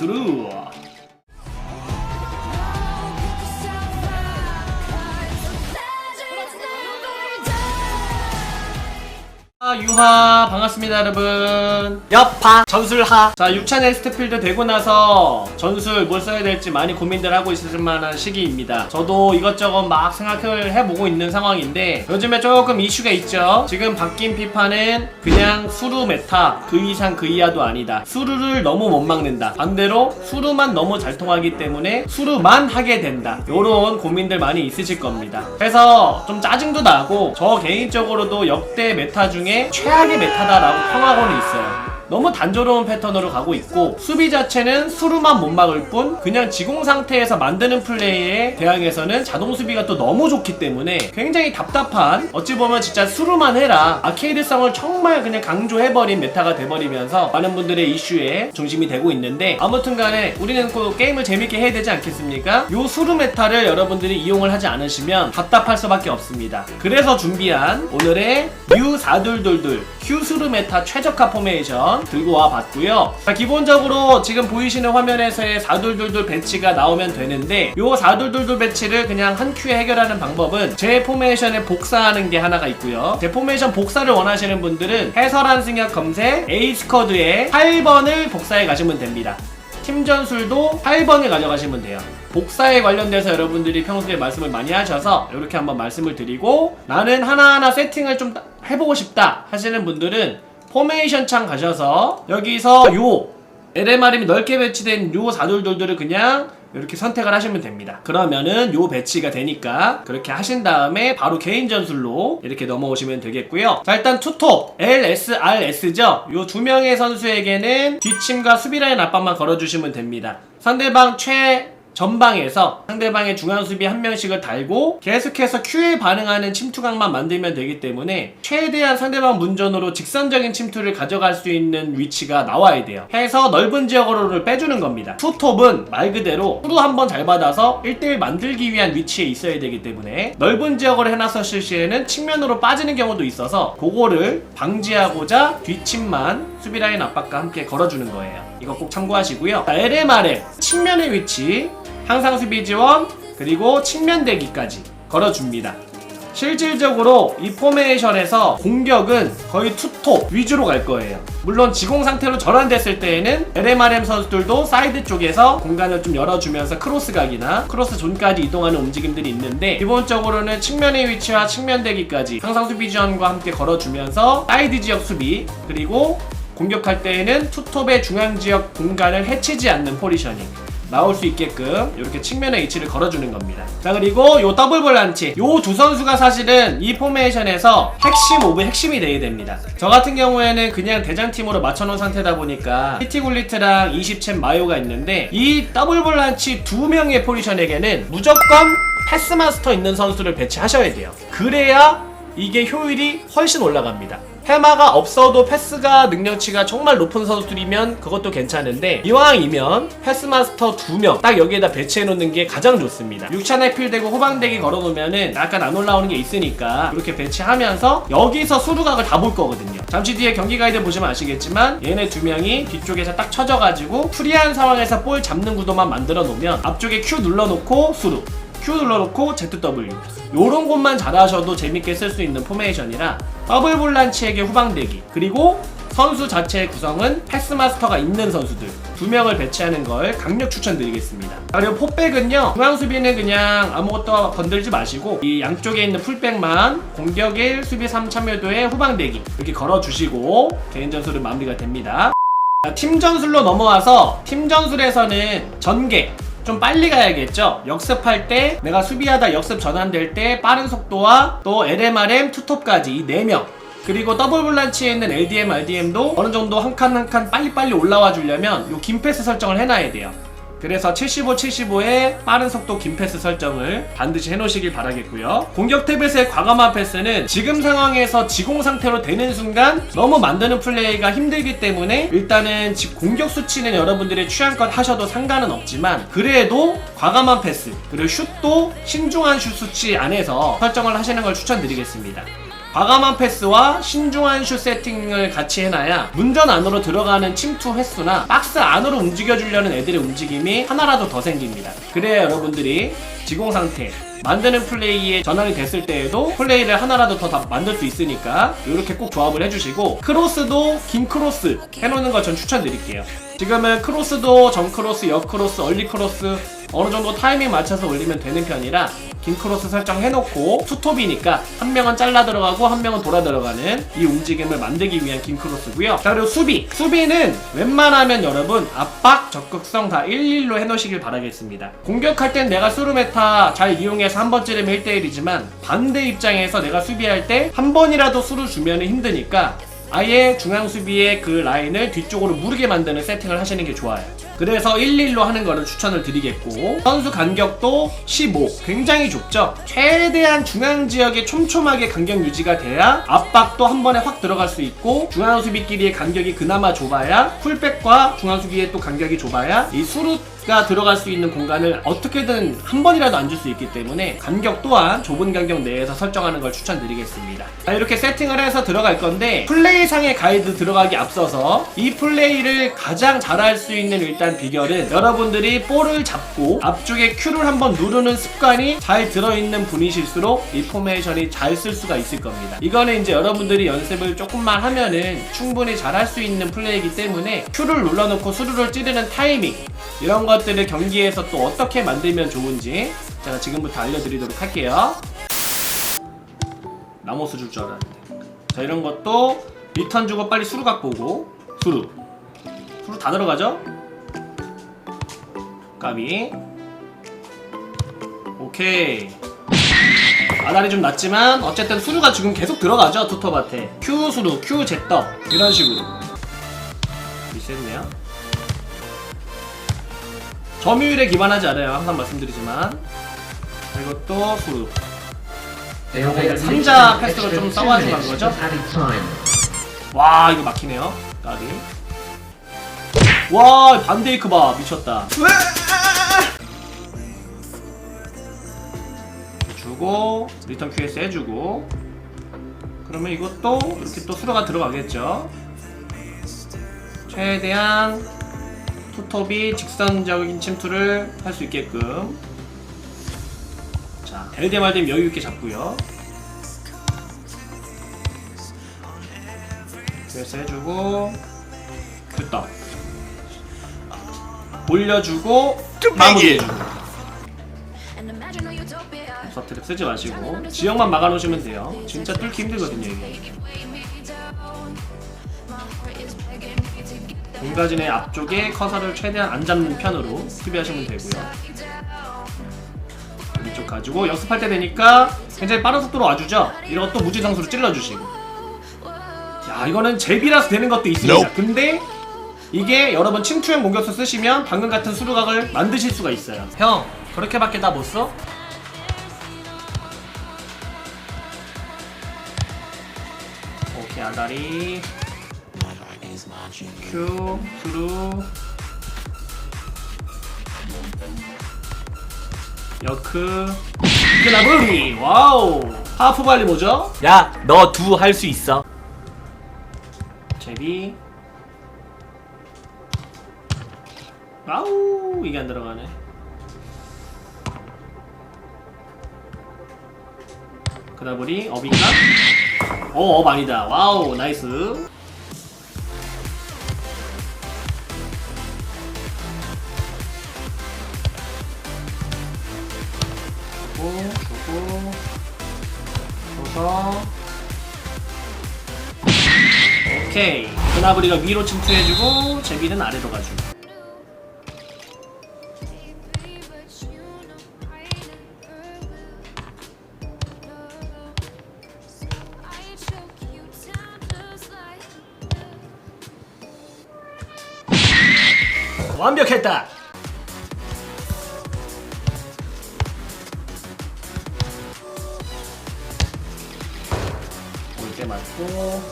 스 유하. 반갑습니다 여러분. 여파. 전술하. 자 6차 넥스트필드 되고 나서 전술 뭘 써야 될지 많이 고민들 하고 있을 만한 시기입니다. 저도 이것저것 막 생각을 해보고 있는 상황인데 요즘에 조금 이슈가 있죠. 지금 바뀐 피파는 그냥 수루 메타 그 이상 그 이하도 아니다. 수루를 너무 못 막는다. 반대로 수루만 너무 잘 통하기 때문에 수루만 하게 된다. 요런 고민들 많이 있으실 겁니다. 그래서 좀 짜증도 나고 저 개인적으로도 역대 메타 중에 최악의 메타다라고 평하고는 있어요 너무 단조로운 패턴으로 가고 있고 수비 자체는 수루만 못 막을 뿐 그냥 지공 상태에서 만드는 플레이에 대항해서는 자동 수비가 또 너무 좋기 때문에 굉장히 답답한 어찌 보면 진짜 수루만 해라 아케이드성을 정말 그냥 강조해버린 메타가 돼버리면서 많은 분들의 이슈에 중심이 되고 있는데 아무튼 간에 우리는 그 게임을 재밌게 해야 되지 않겠습니까? 요 수루 메타를 여러분들이 이용을 하지 않으시면 답답할 수밖에 없습니다 그래서 준비한 오늘의 U422 Q 수루 메타 최적화 포메이션 들고 와 봤고요. 자, 기본적으로 지금 보이시는 화면에서의 422 배치가 나오면 되는데 요422 배치를 그냥 한 큐에 해결하는 방법은 제 포메이션에 복사하는 게 하나가 있고요. 제 포메이션 복사를 원하시는 분들은 해설한 승역 검색 A 스쿼드에 8번을 복사해 가시면 됩니다. 팀 전술도 8번을 가져가시면 돼요. 복사에 관련돼서 여러분들이 평소에 말씀을 많이 하셔서 이렇게 한번 말씀을 드리고 나는 하나하나 세팅을 좀 해보고 싶다 하시는 분들은 포메이션 창 가셔서 여기서 요 LMR이 넓게 배치된 요 4돌돌들을 그냥 이렇게 선택을 하시면 됩니다. 그러면은 요 배치가 되니까 그렇게 하신 다음에 바로 개인 전술로 이렇게 넘어오시면 되겠고요. 자 일단 투톱 LSRS죠. 요 두 명의 선수에게는 뒷침과 수비라인 압박만 걸어주시면 됩니다. 상대방 최 전방에서 상대방의 중앙 수비 한 명씩을 달고 계속해서 Q에 반응하는 침투각만 만들면 되기 때문에 최대한 상대방 문전으로 직선적인 침투를 가져갈 수 있는 위치가 나와야 돼요. 해서 넓은 지역으로를 빼주는 겁니다. 투톱은 말 그대로 수루 한번 잘 받아서 1대1 만들기 위한 위치에 있어야 되기 때문에 넓은 지역으로 해놨었을 시에는 측면으로 빠지는 경우도 있어서 그거를 방지하고자 뒷침만 수비 라인 압박과 함께 걸어주는 거예요. 이거 꼭 참고하시고요. 자, LMR의 측면의 위치 항상 수비 지원 그리고 측면 대기까지 걸어줍니다. 실질적으로 이 포메이션에서 공격은 거의 투톱 위주로 갈 거예요. 물론 지공 상태로 전환됐을 때에는 LMRM 선수들도 사이드 쪽에서 공간을 좀 열어주면서 크로스 각이나 크로스 존까지 이동하는 움직임들이 있는데 기본적으로는 측면의 위치와 측면 대기까지 항상 수비 지원과 함께 걸어주면서 사이드 지역 수비 그리고 공격할 때에는 투톱의 중앙 지역 공간을 해치지 않는 포지셔닝 나올 수 있게끔 이렇게 측면의 위치를 걸어주는 겁니다. 자 그리고 요 더블 볼란치 요 두 선수가 사실은 이 포메이션에서 핵심 오브 핵심이 돼야 됩니다. 저 같은 경우에는 그냥 대장팀으로 맞춰놓은 상태다 보니까 히티굴리트랑 20챔 마요가 있는데 이 더블 볼란치 두 명의 포지션에게는 무조건 패스마스터 있는 선수를 배치하셔야 돼요. 그래야 이게 효율이 훨씬 올라갑니다. 해마가 없어도 패스가 능력치가 정말 높은 선수들이면 그것도 괜찮은데 이왕이면 패스마스터 2명 딱 여기에다 배치해 놓는 게 가장 좋습니다. 6차 내필되고 후방대기 걸어 놓으면은 약간 안 올라오는 게 있으니까 이렇게 배치하면서 여기서 수루각을 다 볼 거거든요. 잠시 뒤에 경기 가이드 보시면 아시겠지만 얘네 두 명이 뒤쪽에서 딱 쳐져가지고 프리한 상황에서 볼 잡는 구도만 만들어 놓으면 앞쪽에 Q 눌러놓고 수루 Q 눌러놓고 ZW 요런 곳만 잘하셔도 재밌게 쓸 수 있는 포메이션이라 더블 볼란치에게 후방대기 그리고 선수 자체의 구성은 패스마스터가 있는 선수들 두 명을 배치하는 걸 강력 추천드리겠습니다. 그리고 포백은요 중앙 수비는 그냥 아무것도 건들지 마시고 이 양쪽에 있는 풀백만 공격 1, 수비 3 참여도에 후방대기 이렇게 걸어주시고 개인 전술은 마무리가 됩니다. 자, 팀 전술로 넘어와서 팀 전술에서는 전개 좀 빨리 가야겠죠. 역습할 때 내가 수비하다 역습 전환될 때 빠른 속도와 또 LMRM 투톱까지 이 4명 그리고 더블 볼란치에 있는 LDM, RDM도 어느 정도 한 칸 한 칸 빨리빨리 올라와 주려면 요 긴 패스 설정을 해놔야 돼요. 그래서 75, 75의 빠른 속도 긴 패스 설정을 반드시 해놓으시길 바라겠고요. 공격 탭에서의 과감한 패스는 지금 상황에서 지공 상태로 되는 순간 너무 만드는 플레이가 힘들기 때문에 일단은 지- 공격 수치는 여러분들의 취향껏 하셔도 상관은 없지만 그래도 과감한 패스 그리고 슛도 신중한 슛 수치 안에서 설정을 하시는 걸 추천드리겠습니다. 과감한 패스와 신중한 슛 세팅을 같이 해놔야 문전 안으로 들어가는 침투 횟수나 박스 안으로 움직여주려는 애들의 움직임이 하나라도 더 생깁니다. 그래야 여러분들이 지공 상태 만드는 플레이에 전환이 됐을 때에도 플레이를 하나라도 더다 만들 수 있으니까 이렇게 꼭 조합을 해주시고 크로스도 긴 크로스 해놓는 걸 전 추천드릴게요. 지금은 크로스도 정 크로스, 역 크로스, 얼리 크로스 어느 정도 타이밍 맞춰서 올리면 되는 편이라 긴 크로스 설정해놓고 투톱이니까 한 명은 잘라 들어가고 한 명은 돌아 들어가는 이 움직임을 만들기 위한 긴 크로스고요. 자 그리고 수비. 수비는 웬만하면 여러분 압박, 적극성 다 1-1로 해놓으시길 바라겠습니다. 공격할 땐 내가 수루메타 잘 이용해서 한 번 찌르면 1대1이지만 반대 입장에서 내가 수비할 때 한 번이라도 수루 주면 힘드니까 아예 중앙 수비의 그 라인을 뒤쪽으로 무르게 만드는 세팅을 하시는 게 좋아요. 그래서 1-1로 하는 거를 추천을 드리겠고 선수 간격도 15 굉장히 좁죠? 최대한 중앙 지역에 촘촘하게 간격 유지가 돼야 압박도 한 번에 확 들어갈 수 있고 중앙 수비끼리의 간격이 그나마 좁아야 풀백과 중앙 수비의 또 간격이 좁아야 이 수루 가 들어갈 수 있는 공간을 어떻게든 한 번이라도 안 줄 수 있기 때문에 간격 또한 좁은 간격 내에서 설정하는 걸 추천드리겠습니다 자, 이렇게 세팅을 해서 들어갈 건데 플레이상의 가이드 들어가기 앞서서 이 플레이를 가장 잘할 수 있는 일단 비결은 여러분들이 볼을 잡고 앞쪽에 Q를 한번 누르는 습관이 잘 들어있는 분이실수록 이 포메이션이 잘 쓸 수가 있을 겁니다. 이거는 이제 여러분들이 연습을 조금만 하면은 충분히 잘할 수 있는 플레이이기 때문에 Q를 눌러놓고 수루를 찌르는 타이밍 이런 것들을 경기에서 또 어떻게 만들면 좋은지 제가 지금부터 알려드리도록 할게요. 나모스 줄 줄 알았는데. 자 이런 것도 리턴 주고 빨리 수루 갖고 오고. 수루. 수루 다 들어가죠? 까비 오케이. 아다리 좀 낮지만 어쨌든 수루가 지금 계속 들어가죠 투톱한테. Q 수루 Q 제떡. 이런 식으로. 리셋네요 점유율에 기반하지 않아요. 항상 말씀드리지만. 자, 이것도 수루. 삼자 패스로 좀간 거죠? 와 이거 막히네요. 까비. 와 반데이크 봐 미쳤다. 주고 리턴 QS 해주고. 그러면 이것도 이렇게 또 수로가 들어가겠죠? 최대한 투톱이 직선적인 침투를 할 수 있게끔. 자 될때 말 되면 여유 있게 잡고요. QS 해주고 큐떡. 올려주고 마무리해주고. 서트랩 쓰지 마시고 지역만 막아놓으시면 돼요. 진짜 뚫기 힘들거든요 이게 공가진의 앞쪽에 커서를 최대한 안 잡는 편으로 수비하시면 되고요. 이쪽 가지고 역습할 때 되니까 굉장히 빠른 속도로 와주죠? 이런 것도 무지성수로 찔러주시고. 야 이거는 제비라서 되는 것도 있습니다. 근데 이게 여러분 침투형 공격수 쓰시면 방금 같은 수루각을 만드실 수가 있어요. 형 그렇게밖에 다못 써? 아다리. 큐 수루. 여크. 그나브리 와우. 하프 발리 뭐죠? 야, 너 두 할 수 있어. 제비. 아우 이게 안 들어가네. 그다보리 업인가? 어 업 아니다. 와우 나이스. 주고 주고 줘서 오케이. 그나브리가 위로 침투해주고 제비는 아래로 가주고 완벽했다 올때 맞고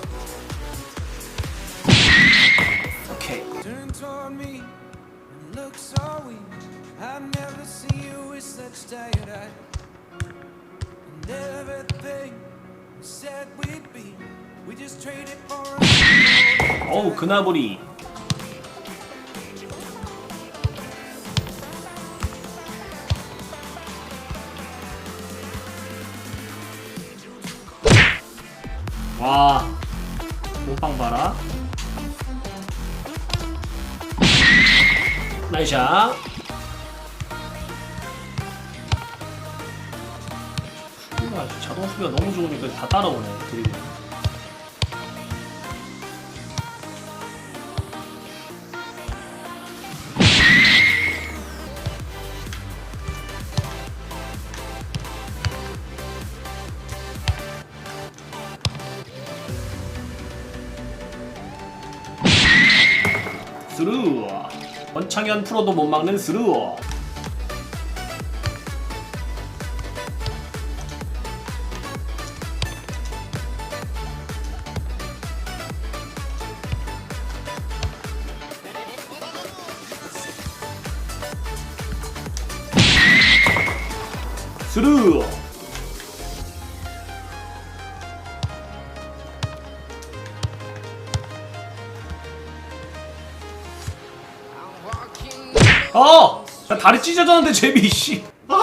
오케이 so 와 몸빵 봐라. 나이샷. 자동 수비가 너무 좋으니까 다 따라오네 드리블 원창현 프로도 못 막는 스루 스 어! 나 다리 찢어졌는데 제비 씨. 아!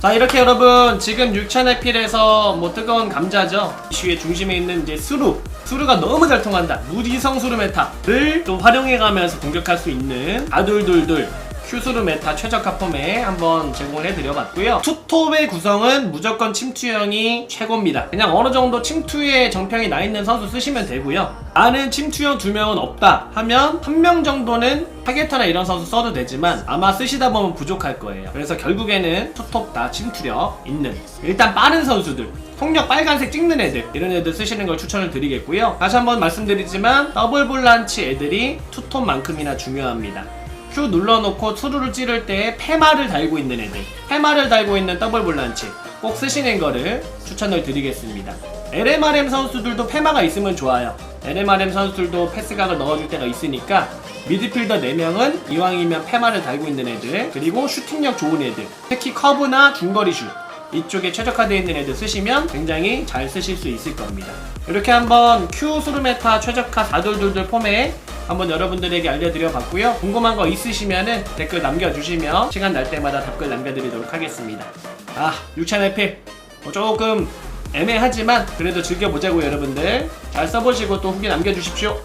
자 이렇게 여러분 지금 6채널 필에서 뭐 뜨거운 감자죠 이슈의 중심에 있는 이제 수루 수루가 너무 잘 통한다 무지성 수루 메타를 또 활용해가면서 공격할 수 있는 아둘둘둘 큐수루 메타 최적화 폼에 한번 제공을 해드려봤고요. 투톱의 구성은 무조건 침투형이 최고입니다. 그냥 어느 정도 침투에 정평이 나 있는 선수 쓰시면 되고요. 나는 침투형 두 명은 없다 하면 한 명 정도는 타겟터나 이런 선수 써도 되지만 아마 쓰시다 보면 부족할 거예요. 그래서 결국에는 투톱 다 침투력 있는 일단 빠른 선수들 폭력 빨간색 찍는 애들 이런 애들 쓰시는 걸 추천을 드리겠고요. 다시 한번 말씀드리지만 더블 볼란치 애들이 투톱만큼이나 중요합니다 Q 눌러놓고 투루를 찌를 때 페마를 달고 있는 애들. 페마를 달고 있는 더블 볼란치. 꼭 쓰시는 거를 추천을 드리겠습니다. LMRM 선수들도 페마가 있으면 좋아요. LMRM 선수들도 패스각을 넣어줄 때가 있으니까 미드필더 4명은 이왕이면 페마를 달고 있는 애들 그리고 슈팅력 좋은 애들. 특히 커브나 중거리 슛. 이쪽에 최적화되어 있는 애들 쓰시면 굉장히 잘 쓰실 수 있을 겁니다. 이렇게 한번 Q 수르메타 최적화 4돌돌돌 폼에 한번 여러분들에게 알려드려 봤고요. 궁금한 거 있으시면은 댓글 남겨주시면 시간 날 때마다 답글 남겨드리도록 하겠습니다. 아 6찬 에필 뭐 조금 애매하지만 그래도 즐겨보자고요 여러분들. 잘 써보시고 또 후기 남겨주십시오